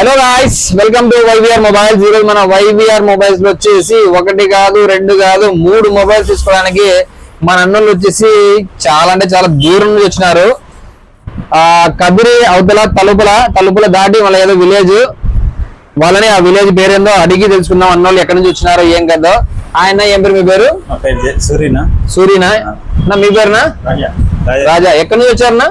Hello guys welcome to YVR mobiles ఈరోజు మన YVR మొబైల్స్లో వచ్చేసి ఒకటి కాదు రెండు కాదు మూడు మొబైల్స్ తీసుకోవడానికి మన అన్నోళ్ళు వచ్చేసి చాలా అంటే చాలా దూరం నుంచి వచ్చినారు. ఆ కదిరి అవతల తలుపుల తలుపుల దాటి వాళ్ళ ఏదో విలేజ్ వాళ్ళని ఆ విలేజ్ పేరేందో అడిగి తెలుసుకుందాం. అన్నోళ్ళు ఎక్కడి నుంచి వచ్చినారో ఏం కదో ఆయన ఏం పేరు మీ పేరు? సూర్యనా సూర్యనా మీ పేరునా? రాజా. ఎక్కడి నుంచి వచ్చారన్నా?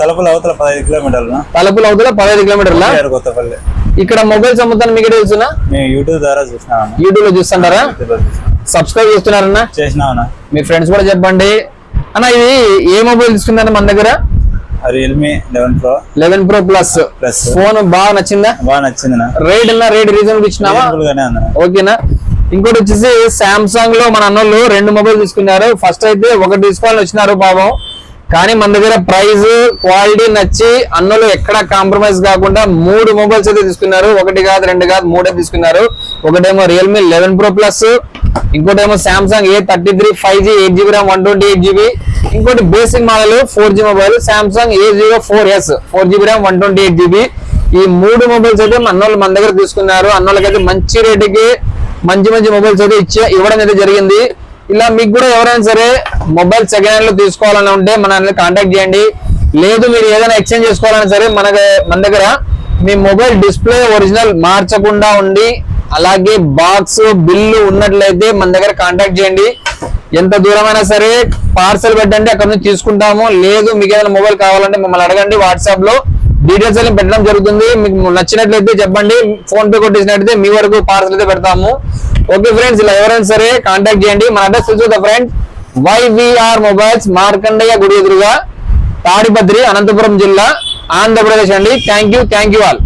తలుపుల అవతల పదహైదు కిలోమీటర్లు. తలుపుల అవతల పదహైదు కిలోమీటర్ల? కొత్తపల్లి ఇక్కడ మొబైల్స్ అమ్ముతాను మీకు మేము యూట్యూబ్ ద్వారా చూసినామన్నా యూట్యూబ్లో చూస్తుంటారా చూసినాం. సబ్స్క్రైబ్ చేస్తున్నారన్నా? చేసినామన్నా. మీ ఫ్రెండ్స్ కూడా చెప్పండి. అన్న ఇది ఏ మొబైల్ తీసుకున్నారు మన దగ్గర? Realme eleven pro eleven pro plus plus phone బాగా నచ్చిందా? బాగా నచ్చింది రేట్ అన్న రేట్ రీజనబుల్ ఇచ్చినావా. ఓకేనా? ఇంకోటి వచ్చేసి సామ్సంగ్లో మన అన్నోళ్ళు రెండు మొబైల్ తీసుకున్నారు. ఫస్ట్ అయితే ఒకటి తీసుకోవాలని వచ్చినారు పాపం. కానీ మన దగ్గర ప్రైస్ క్వాలిటీ నచ్చి అన్నలు ఎక్కడ కాంప్రమైజ్ కాకుండా మూడు మొబైల్స్ అయితే తీసుకున్నారు. ఒకటి కాదు రెండు కాదు మూడే తీసుకున్నారు. ఒకటేమో రియల్మీ లెవెన్ ప్రో ప్లస్ ఇంకోటేమో Samsung A thirty three five G eight GB RAM one twenty eight GB ఇంకోటి basic model four G mobile Samsung A zero four S four GB RAM one twenty eight GB ఈ మూడు mobiles అయితే మన అన్నోళ్ళు మన దగ్గర తీసుకున్నారు. అన్నోళ్ళకైతే మంచి రేటుకి మంచి మంచి మొబైల్స్ అయితే ఇచ్చే ఇవ్వడం అయితే జరిగింది. ఇలా మీకు కూడా ఎవరైనా సరే మొబైల్ సెకండ్ హ్యాండ్లో తీసుకోవాలని ఉంటే మన కాంటాక్ట్ చేయండి. లేదు మీరు ఏదైనా ఎక్స్చేంజ్ చేసుకోవాలన్నా సరే మన మన దగ్గర మీ మొబైల్ డిస్ప్లే ఒరిజినల్ మార్చకుండా ఉండి అలాగే బాక్స్ బిల్లు ఉన్నట్లయితే మన దగ్గర కాంటాక్ట్ చేయండి. ఎంత దూరమైనా సరే పార్సల్ పెట్టండి అక్కడ నుంచి తీసుకుంటాము. లేదు మీకు ఏదైనా మొబైల్ కావాలంటే మిమ్మల్ని అడగండి వాట్సాప్లో. డీటెయిల్స్ అన్ని పెట్టడం జరుగుతుంది. మీకు నచ్చినట్లయితే చెప్పండి. ఫోన్ పే కొట్టేసినట్లయితే మీ వరకు పార్సల్ అయితే పెడతాము. ఓకే ఫ్రెండ్స్ ఇలా ఎవరైనా సరే కాంటాక్ట్ చేయండి. మన అడ్రస్ తెలుసు ఫ్రెండ్స్ వైవిఆర్ మొబైల్స్ మార్కండయ్య గుడి ఎదురుగా తాడిపత్రి అనంతపురం జిల్లా ఆంధ్రప్రదేశ్ అండి. Thank you thank you all